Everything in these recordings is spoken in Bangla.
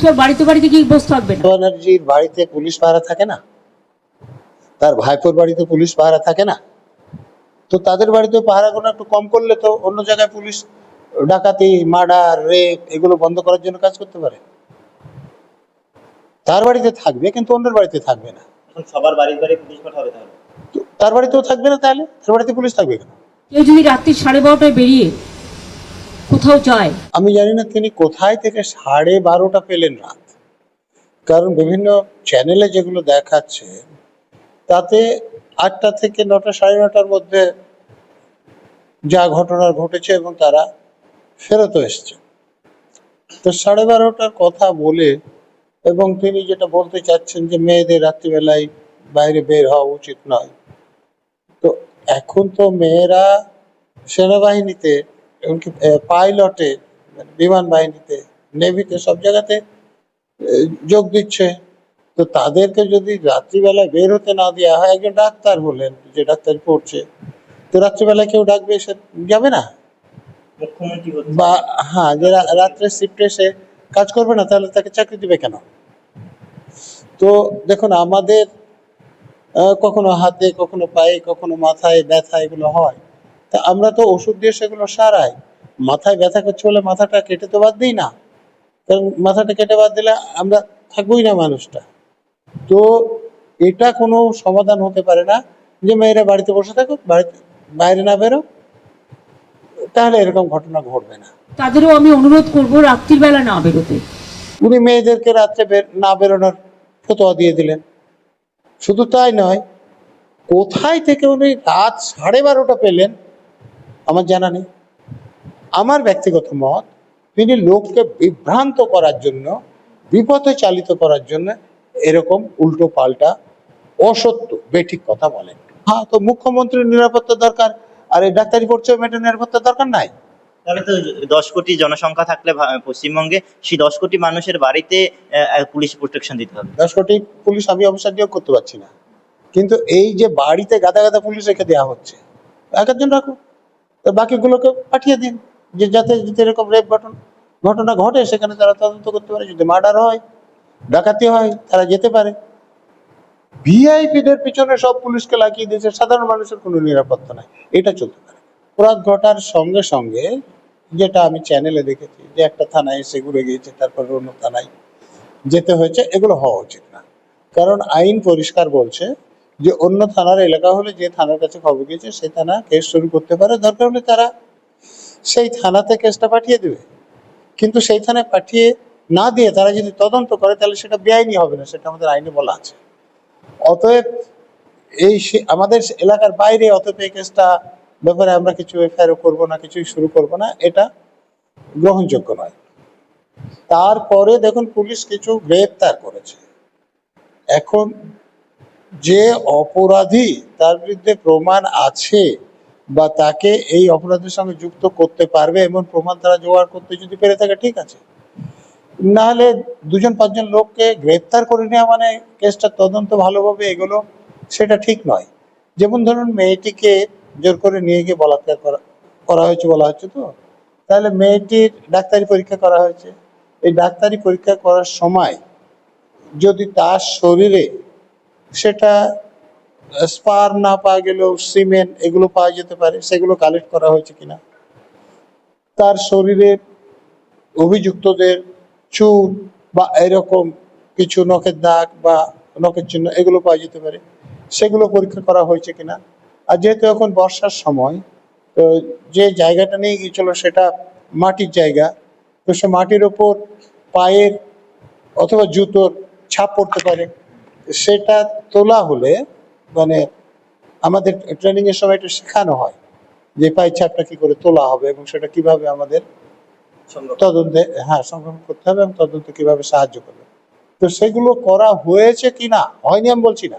কি বাড়িতে বাড়িতে গিয়ে বসে থাকবে না। ব্যানার্জির বাড়িতে পুলিশ পাহারা থাকে না? তার ভাইপোর বাড়িতে পুলিশ পাহারা থাকে না? তো তাদের বাড়িতে পাহারাগুলো একটু কম করলে তো অন্য জায়গায় পুলিশ ডাকাতি মার্ডার রেপ এগুলো বন্ধ করার জন্য কাজ করতে পারে। তার বাড়িতে থাকবে কিন্তু অন্যের বাড়িতে থাকবে না। সবার বাড়ির বাড়ি পুলিশ পাঠাবে তাহলে? তার বাড়িতেও থাকবে না তাহলে? তার বাড়িতে পুলিশ থাকবে কেন? কেউ যদি রাত্রি সাড়ে বারোটায় বেরিয়ে কোথাও যায়। আমি জানি না তিনি কোথায় থেকে সাড়ে বারোটা পেলেন রাত। কারণ বিভিন্ন চ্যানেলে যেগুলো দেখাচ্ছে, তাতে আটটা থেকে নটা, সাড়ে নটার মধ্যে যা ঘটনা ঘটেছে এবং তারা ফেরত এসছে। তো সাড়ে বারোটার কথা বলে এবং তিনি যেটা বলতে চাচ্ছেন যে মেয়েদের রাত্রিবেলায় বাইরে বের হওয়া উচিত নয়। তো এখন তো মেয়েরা সেনাবাহিনীতে এমনকি পাইলটে বিমান বাহিনীতে নেভিতে সব জায়গাতে যোগ দিচ্ছে। তো তাদেরকে যদি রাত্রিবেলায় বের হতে না দেওয়া হয় একজন ডাক্তার হলেন যে ডাক্তার পড়ছে তো রাত্রিবেলায় কেউ ডাকবে এসে যাবে না? বা হ্যাঁ যে রাত্রে শিফটে এসে কাজ করবে না তাহলে তাকে চাকরি দিবে কেন? তো দেখুন আমাদের কখনো হাতে কখনো পায়ে কখনো মাথায় ব্যথা এগুলো হয়। তা আমরা তো ওষুধ দিয়ে সেগুলো সারাই। মাথায় ব্যথা করছে বলে মাথাটা কেটে তো বাদ দিই না। কারণ মাথাটা কেটে বাদ দিলে আমরা থাকবোই না মানুষটা। তো এটা কোনো সমাধান হতে পারে না যে মেয়েরা বাড়িতে বসে থাকুক বাড়িতে বাইরে না বেরো তাহলে এরকম ঘটনা ঘটবে না। তাদেরও আমি অনুরোধ করব রাত্রির বেলা না বেরোতে। উনি মেয়েদেরকে রাত্রে না বেরোনোর ফতোয়া দিয়ে দিলেন। শুধু তাই নয় কোথায় থেকে উনি রাত সাড়ে বারোটা পেলেন আমার জানা নেই। আমার ব্যক্তিগত মত তিনি লোককে বিভ্রান্ত করার জন্য বিপথে চালিত করার জন্য এরকম উল্টো পাল্টা অসত্য বেঠিক কথা বলেন। হ্যাঁ তো মুখ্যমন্ত্রীর নিরাপত্তা দরকার আর এই ডাক্তারি পড়ছে মেয়েটার নিরাপত্তা দরকার নাই? তাহলে তো দশ কোটি জনসংখ্যা থাকলে পশ্চিমবঙ্গে সেই দশ কোটি মানুষের বাড়িতে পুলিশ প্রোটেকশন দিতে হবে। দশ কোটি পুলিশ আমি অবশ্য নিয়োগ করতে পারছি না। কিন্তু এই যে বাড়িতে গাদা গাদা পুলিশ রেখে দেওয়া হচ্ছে এক একজন রাখুন তো বাকিগুলোকে পাঠিয়ে দিন। যে যাতে যদি এরকম রেপ ঘটনা ঘটে, সেখানে তারা তদন্ত করতে পারে। যদি মার্ডার হয়, ডাকাতি হয়, তারা যেতে পারে। ভিআইপিদের পিছনে সব পুলিশকে লাগিয়ে দিয়েছে। সাধারণ মানুষের কোনো নিরাপত্তা নাই। এটা চলতে পারে। অপরাধ ঘটার সঙ্গে সঙ্গে যেটা আমি চ্যানেলে দেখেছি, যে একটা থানায় এসে ঘুরে গিয়েছে, তারপর অন্য থানায় যেতে হয়েছে, এগুলো হওয়া উচিত না। কারণ আইন পরিষ্কার বলছে যে অন্য থানার এলাকা হলে যে থানার কাছে খবর গিয়েছে সেই থানা কেস শুরু করতে পারে। দরকার হলে তারা সেই থানাতে কেসটা পাঠিয়ে দেবে। কিন্তু সেই থানায় পাঠিয়ে না দিয়ে তারা যদি তদন্ত করে, তাহলে সেটা বেআইনি হবে না, সেটা আমাদের আইনে বলা আছে। অতএব এই আমাদের এলাকার বাইরে অতএব এই কেসটা ব্যাপারে আমরা কিছু এফআইআর করব না, কিছুই শুরু করব না, এটা গ্রহণযোগ্য নয়। তারপরে দেখুন, পুলিশ কিছু গ্রেপ্তার করেছে। এখন যে অপরাধী তার বিরুদ্ধে প্রমাণ আছে বা তাকে এই অপরাধের সঙ্গে যুক্ত করতে পারবে এমন প্রমাণ তারা জোগাড় করতে যদি পেরে থাকে, ঠিক আছে। নাহলে দুজন, পাঁচজন লোককে গ্রেপ্তার করে নেওয়া মানে কেসটা তদন্ত ভালোভাবে এগুলো, সেটা ঠিক নয়। যেমন ধরুন মেয়েটিকে জোর করে নিয়ে গিয়ে বলাৎকার করা করা হয়েছে বলা হচ্ছে তো। তাহলে মেয়েটির ডাক্তারি পরীক্ষা করা হয়েছে। এই ডাক্তারি পরীক্ষা করার সময় যদি তার শরীরে সেটা স্পার না পাওয়া গেলেও সিমেন্ট এগুলো পাওয়া যেতে পারে, সেগুলো কালেক্ট করা হয়েছে কিনা। তার শরীরে অভিযুক্তদের চুল বা এরকম কিছু নখের দাগ বা নখের চিহ্ন এগুলো পাওয়া যেতে পারে, সেগুলো পরীক্ষা করা হয়েছে কিনা। আর যেহেতু এখন বর্ষার সময়, তো যে জায়গাটা নিয়ে গিয়েছিল সেটা মাটির জায়গা, তো সে মাটির ওপর পায়ের অথবা জুতোর ছাপ পড়তে পারে। সেটা তোলা হলে মানে আমাদের ট্রেনিং এর সময় এটা শেখানো হয় যে পায়ের ছাপটা কি করে তোলা হবে এবং সেটা কীভাবে আমাদের তদন্তে হ্যাঁ সংগ্রহ করতে হবে এবং তদন্তে কীভাবে সাহায্য করবে। তো সেগুলো করা হয়েছে কি না হয়নি আমি বলছি না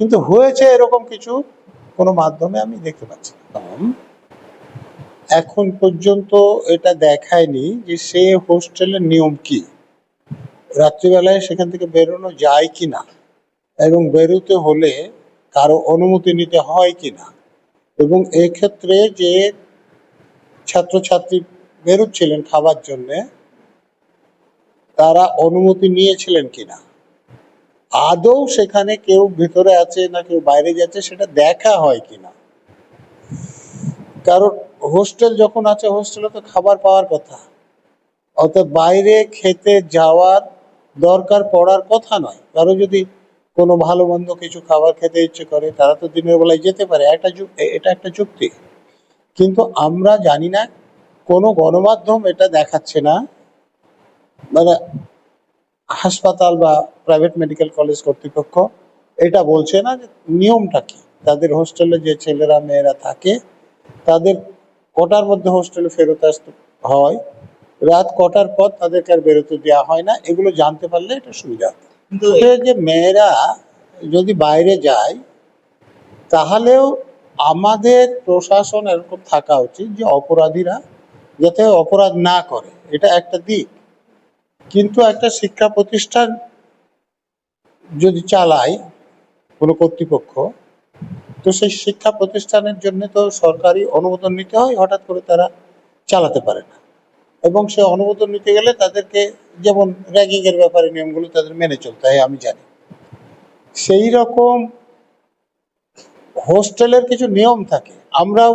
কিন্তু হয়েছে এরকম কিছু কোনো মাধ্যমে আমি দেখতে পাচ্ছি। এখন পর্যন্ত এটা দেখায়নি যে সে হোস্টেলের নিয়ম কি। রাত্রিবেলায় সেখান থেকে বেরোনো যায় কি না। এবং বেরোতে হলে কারও অনুমতি নিতে হয় কি না এবং এক্ষেত্রে যে ছাত্রছাত্রী বেরোচ্ছিলেন খাবার জন্যে, তারা অনুমতি নিয়েছিলেন কিনা। আদৌ সেখানে কেউ ভেতরে আছে না কেউ বাইরে যাচ্ছে সেটা দেখা হয় কিনা। কারণ হোস্টেল যখন আছে, হোস্টেলে তো খাবার পাওয়ার কথা। অতএব বাইরে খেতে যাওয়ার দরকার পড়ার কথা নয়। কারও যদি কোনো ভালো মন্দ কিছু খাবার খেতে ইচ্ছে করে, তারা তো দিনের বেলায় যেতে পারে, একটা এটা একটা যুক্তি। কিন্তু আমরা জানি না, কোনো গণমাধ্যম এটা দেখাচ্ছে না। মানে হাসপাতাল বা প্রাইভেট মেডিকেল কলেজ কর্তৃপক্ষ এটা বলছে না যে নিয়মটা কি। তাদের হোস্টেলে যে ছেলেরা, মেয়েরা থাকে, তাদের কটার মধ্যে হোস্টেলে ফেরত আসতে হয়? রাত কটার পর তাদেরকে আর বেরোতে দেওয়া হয় না। এগুলো জানতে পারলে এটা সুবিধা। কিন্তু যে মেয়েরা যদি বাইরে যায়, তাহলেও আমাদের প্রশাসন এরকম থাকা উচিত যে অপরাধীরা যাতে অপরাধ না করে। এটা একটা দিক। কিন্তু একটা শিক্ষা প্রতিষ্ঠান যদি চালায় কোনো কর্তৃপক্ষ, তো সেই শিক্ষা প্রতিষ্ঠানের জন্য তো সরকারি অনুমোদন নিতে হয়, হঠাৎ করে তারা চালাতে পারে না। এবং সে অনুমোদন নিতে গেলে তাদেরকে যেমন র্যাগিং এর ব্যাপারে নিয়মগুলো তাদের মেনে চলতে হয়, আমি জানি। সেই রকম হোস্টেলের কিছু নিয়ম থাকে, আমরাও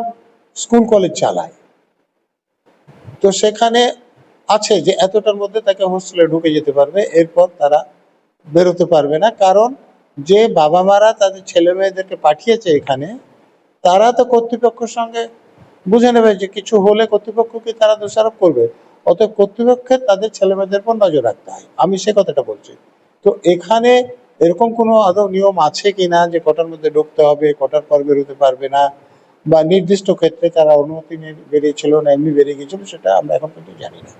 স্কুল কলেজ চালাই। তো সেখানে আছে যে এতটার মধ্যে তাকে হোস্টেলে ঢুকে যেতে পারবে, এরপর তারা বেরোতে পারবে না। কারণ যে বাবা মারা তাদের ছেলে মেয়েদেরকে পাঠিয়েছে এখানে, তারা তো কর্তৃপক্ষের সঙ্গে বুঝে নেবে যে কিছু হলে কর্তৃপক্ষকে তারা দোষারোপ করবে? অতএব কর্তৃপক্ষের তাদের ছেলে মেয়েদের উপর নজর রাখতে হয়। আমি সে কথাটা বলছি। তো এখানে এরকম কোনো আদৌ নিয়ম আছে কিনা যে কটার মধ্যে ঢুকতে হবে, কটার পর বেরোতে পারবে না? বা নির্দিষ্ট ক্ষেত্রে তারা অনুমতি বেরিয়েছিল না, এমনি বেরিয়ে গেছিল সেটা আমরা এখন পর্যন্ত জানি না।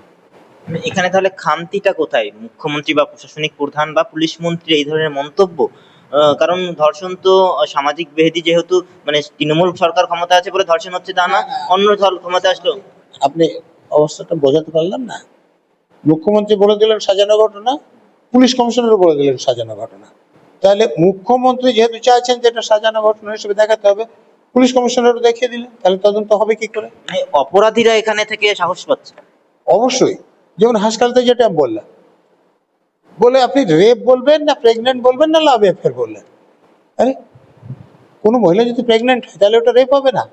মানে এখানে তাহলে খামতিটা কোথায়? মুখ্যমন্ত্রী বা প্রশাসনিক প্রধান বা পুলিশ মন্ত্রী এই ধরনের মন্তব্য কারণ ধর্ষণ তো সামাজিক বেহেদি যেহেতু মানে তৃণমূল সরকার ক্ষমতা আছে বলে ধর্ষণ হচ্ছে তা না অন্য দল ক্ষমতা আসলো। আপনি অবস্থাটা বোঝাতে পারলাম না? মুখ্যমন্ত্রী বলে দিলেন সাজানো ঘটনা পুলিশ কমিশনারও বলে দিলেন সাজানো ঘটনা। তাহলে মুখ্যমন্ত্রী যেহেতু চাইছেন যে এটা সাজানো ঘটনা হিসেবে দেখাতে হবে পুলিশ কমিশনারও দেখিয়ে দিলেন তাহলে তদন্ত হবে কি করে? মানে অপরাধীরা এখানে থেকে সাহস পাচ্ছে। অবশ্যই। যেমন হাসপাতালে যেটা বললাম বলে আপনি রেপ বলবেন না প্রেগনেন্ট বলবেন না লাভ এফেয়ার বললেন? আরে, কোনো মহিলা যদি প্রেগনেন্ট হয়, তাহলে ওটা রেপ হবে না।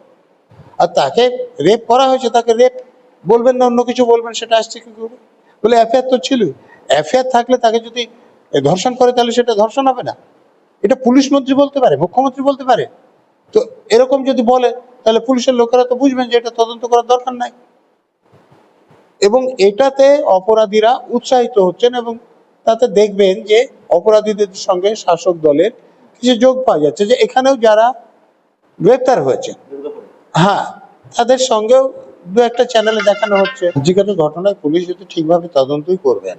আর তাকে রেপ করা হয়েছে, তাকে রেপ বলবেন না, অন্য কিছু বলবেন, সেটা আসছে কি করবে বলে অ্যাফেয়ার তো ছিল অ্যাফেয়ার থাকলে তাকে যদি ধর্ষণ করে, তাহলে সেটা ধর্ষণ হবে না। এটা পুলিশ মন্ত্রী বলতে পারে, মুখ্যমন্ত্রী বলতে পারে। তো এরকম যদি বলে, তাহলে পুলিশের লোকেরা তো বুঝবেন যে এটা তদন্ত করার দরকার নাই। এবং এটাতে অপরাধীরা উৎসাহিত হচ্ছেন এবং তাতে দেখবেন যে অপরাধীদের সঙ্গে শাসক দলের কিছু যোগ পাওয়া যাচ্ছে যে এখানেও যারা গ্রেপ্তার হয়েছে। হ্যাঁ তাদের সঙ্গেও দু একটা চ্যানেলে দেখানো হচ্ছে। যেখানে ঘটনায় পুলিশ যদি ঠিকভাবে তদন্তই করবেন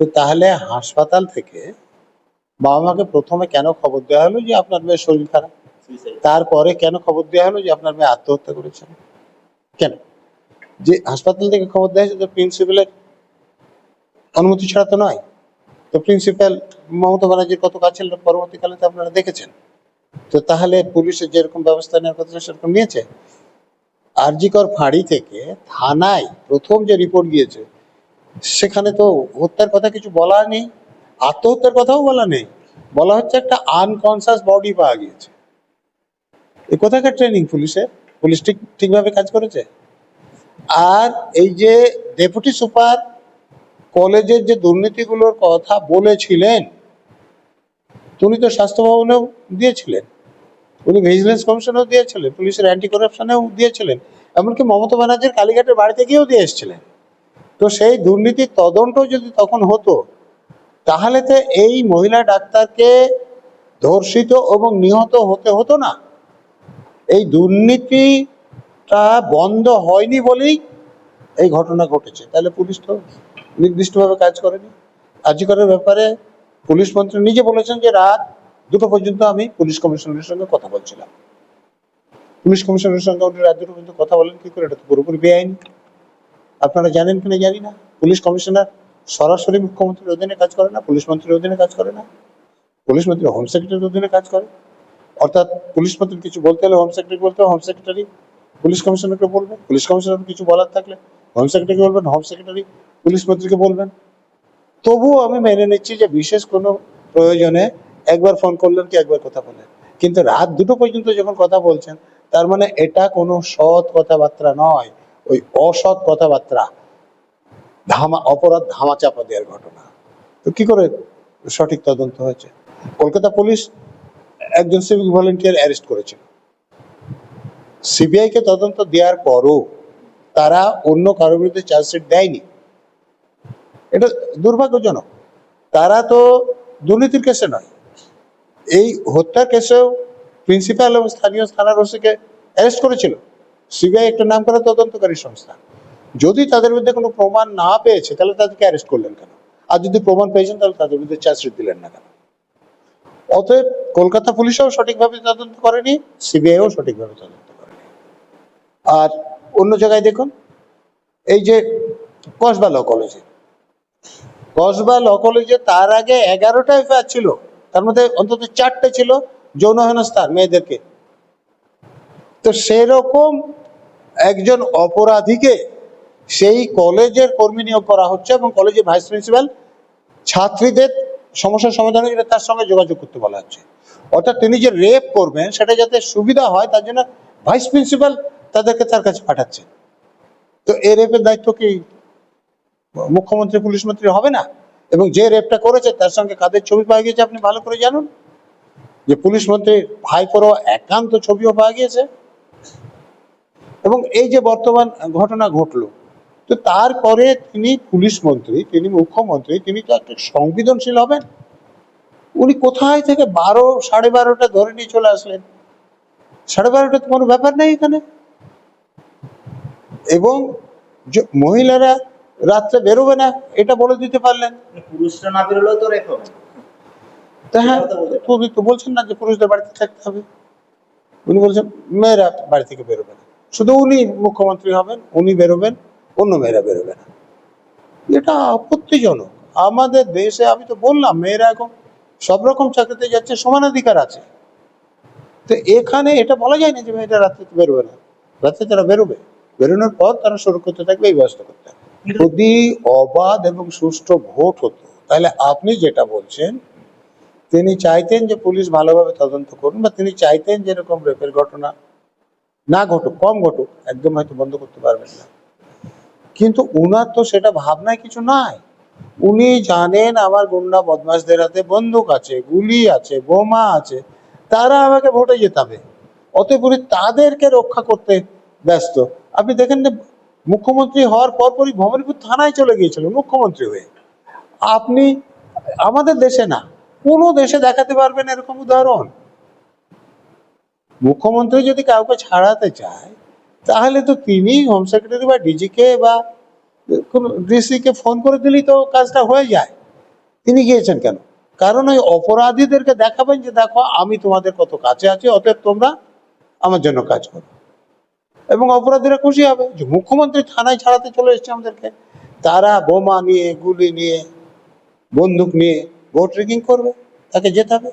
তো তাহলে হাসপাতাল থেকে বাবা মাকে প্রথমে কেন খবর দেওয়া হলো যে আপনার মেয়ের শরীর খারাপ? তারপরে কেন খবর দেওয়া হলো যে আপনার মেয়ে আত্মহত্যা করেছেন কেন? যে হাসপাতাল থেকে খবর দেওয়া হয়েছে প্রিন্সিপালের অনুমতি ছাড়া তো নয়। তো প্রিন্সিপাল মমতা ব্যানার্জির কত কাছে ছিল পরবর্তীকালে তো আপনারা দেখেছেন। তো তাহলে পুলিশের যেরকম ব্যবস্থা নেওয়ার কথা সেরকম নিয়েছে। আরজিকর ফাঁড়ি থেকে থানায় প্রথম যে রিপোর্ট গিয়েছে, সেখানে তো হত্যার কথা কিছু বলা নেই, আত্মহত্যার কথাও বলা নেই। বলা হচ্ছে একটা আনকনসাস বডি পাওয়া গিয়েছে। এ কোথাকার ট্রেনিং পুলিশের পুলিশ ঠিক, ঠিকভাবে কাজ করেছে? আর এই যে ডেপুটি সুপার কলেজের যে দুর্নীতিগুলোর কথা বলেছিলেন, উনি তো স্বাস্থ্য ভবনেও দিয়েছিলেন। উনি ভিজিলেন্স কমিশনেও দিয়েছিলেন, পুলিশের অ্যান্টি করাপশনেও দিয়েছিলেন, এমনকি মমতা ব্যানার্জির কালীঘাটের বাড়িতে গিয়েও দিয়ে এসেছিলেন। তো সেই দুর্নীতির তদন্ত যদি তখন হতো, তাহলে তো এই মহিলা ডাক্তারকে ধর্ষিত এবং নিহত হতে হতো না। এই দুর্নীতিটা বন্ধ হয়নি বলেই এই ঘটনা ঘটেছে। তাহলে পুলিশ তো নির্দিষ্টভাবে কাজ করেনি। আজিকারের ব্যাপারে পুলিশ মন্ত্রী নিজে বলেছেন যে রাত দুটো পর্যন্ত আমি পুলিশ কমিশনারের সঙ্গে কথা বলছিলাম। পুলিশ কমিশনারের সঙ্গে উনি রাত দুটো পর্যন্ত কথা বলেন, কি করে? এটা তো পুরোপুরি বেআইনি। আপনারা জানেন কিনা জানি না। পুলিশ কমিশনার সরাসরি মুখ্যমন্ত্রীর অধীনে কাজ করে না, পুলিশ মন্ত্রীর অধীনে কাজ করে না। পুলিশ মন্ত্রী হোম সেক্রেটারির অধীনে কাজ করে। অর্থাৎ পুলিশ মন্ত্রী কিছু বলতে হলে হোম সেক্রেটারি বলতে হোম সেক্রেটারি পুলিশ কমিশনারকে বলবে। পুলিশ কমিশনার কিছু বলার থাকলে হোম সেক্রেটারি বলবেন হোম সেক্রেটারি পুলিশ মন্ত্রীকে বলবেন। তবুও আমি মেনে নিচ্ছি যে বিশেষ কোনো প্রয়োজনে একবার ফোন করলেন কি একবার কথা বলেন কিন্তু রাত দুটো পর্যন্ত যখন কথা বলছেন, তার মানে এটা কোনো সৎ কথাবার্তা নয়। ওই অসৎ কথাবার্তা, ধামা, অপরাধ ধামা চাপা দেওয়ার ঘটনা। তো কি করে সঠিক তদন্ত হয়েছে? কলকাতা পুলিশ একজন সিভিক ভলেন্টিয়ার অ্যারেস্ট করেছিল। সিবিআই কে তদন্ত দেওয়ার পরও তারা অন্য কারোর বিরুদ্ধে চার্জশিট দেয়নি। এটা দুর্ভাগ্যজনক। তারা তো দুর্নীতির কেসে নয়। এই হত্যার কেসেও প্রিন্সিপাল এবং স্থানীয় থানার ওসিকে অ্যারেস্ট করেছিল। সিবিআই একটা নাম করা তদন্তকারী সংস্থা। যদি তাদের বিরুদ্ধে কোনো প্রমাণ না পেয়েছে, তাহলে তাদেরকে অ্যারেস্ট করলেন কেন? আর যদি প্রমাণ পেয়েছেন, তাহলে তাদের বিরুদ্ধে চার্জশিট দিলেন না কেন? অতএব কলকাতা পুলিশও সঠিকভাবে তদন্ত করেনি সিবিআইও সঠিকভাবে তদন্ত করেনি। আর অন্য জায়গায় দেখুন, এই যে কসবা ল কলেজে। কসবা ল কলেজে তার আগে এগারোটা এফআইআর ছিল, তার মধ্যে অন্তত চারটে ছিল যৌন হেনস্থার মেয়েদেরকে। তো সেরকম একজন অপরাধীকে সেই কলেজের কর্মী নিয়োগ করা হচ্ছে এবং কলেজের ভাইস প্রিন্সিপাল ছাত্রীদের সমস্যার সমাধানের জন্য তার সঙ্গে যোগাযোগ করতে বলা হচ্ছে। অর্থাৎ তিনি যে রেপ করবেন, সেটা যাতে সুবিধা হয়, তার জন্য ভাইস প্রিন্সিপাল তাদেরকে তার কাছে পাঠাচ্ছে তো এই রেপের দায়িত্ব কি মুখ্যমন্ত্রী, পুলিশ মন্ত্রী হবে না? এবং যে রেপটা করেছে তার সঙ্গে কাদের ছবি পাওয়া গিয়েছে আপনি ভালো করে জানুন? যে পুলিশ মন্ত্রী ভাইপোরও একান্ত ছবিও পাওয়া গিয়েছে। এবং এই যে বর্তমান ঘটনা ঘটলো, তো তারপরে তিনি পুলিশ মন্ত্রী, তিনি মুখ্যমন্ত্রী, তিনি তো একটা সংবেদনশীল হবেন। উনি কোথায় থেকে বারো, সাড়ে বারোটা ধরে নিয়ে চলে আসলেন? সাড়ে বারোটা তো কোনো ব্যাপার নেই এখানে। এবং যে মহিলারা রাত্রে বেরোবে না এটা বলে দিতে পারলেন। পুরুষরা না বেরোলেও তো তা হ্যাঁ উনি তো বলছেন না যে পুরুষদের বাড়িতে থাকতে হবে। উনি বলছেন মেয়েরা বাড়ি থেকে বেরোবে না। শুধু উনি মুখ্যমন্ত্রী হবেন উনি বেরোবেন অন্য মেয়েরা বেরোবে না। এটা আপত্তিজনক। আমাদের দেশে আমি তো বললাম মেয়েরা এখন সব রকম চাকরিতে যাচ্ছে সমানাধিকার আছে। তো এখানে এটা বলা যায় না যে মেয়েটা রাত্রে বেরোবে না। রাত্রে তারা বেরোবে। বেরোনোর পর তারা সুরক্ষিত থাকবে, এই ব্যবস্থা করতে হবে যদি অবাধ এবং সুষ্ঠু ভোট হতো, তাহলে আপনি যেটা বলছেন, তিনি চাইতেন যে পুলিশ ভালোভাবে তদন্ত করুন বা তিনি চাইতেন যে এরকম রেপের ঘটনা না ঘটুক, কম ঘটুক, একদম হয়তো বন্ধ করতে পারবেন না। কিন্তু উনার তো সেটা ভাবনায় কিছু নাই। উনি জানেন আমার গুন্ডা বদমাশদের হাতে বন্দুক আছে, গুলি আছে, বোমা আছে, তারা আমাকে ভোটে জেতাবে। অতএব তাদেরকে রক্ষা করতে ব্যস্ত। আপনি দেখেন যে মুখ্যমন্ত্রী হওয়ার পরপরই ভবানীপুর থানায় চলে গিয়েছিল, মুখ্যমন্ত্রী হয়ে। আপনি, আমাদের দেশে না, কোনো দেশে দেখাতে পারবেন এরকম উদাহরণ। মুখ্যমন্ত্রী যদি কাউকে ছাড়াতে চায়, তাহলে তো তিনি হোম সেক্রেটারি বা ডিজিকে বা কোনো ডিসিকে ফোন করে দিলেই তো কাজটা হয়ে যায়। তিনি গিয়েছেন কেন? কারণ ওই অপরাধীদেরকে দেখাবেন যে, দেখো, আমি তোমাদের কত কাছে আছি, অতএব তোমরা আমার জন্য কাজ করো। এবং অপরাধীরা খুশি হবে। যে মুখ্যমন্ত্রী থানায় ছাড়াতে চলে এসছে আমাদেরকে। তারা বোমা নিয়ে, গুলি নিয়ে, বন্দুক নিয়ে, ভোট রেকিং করবে। তাকে জেতাবে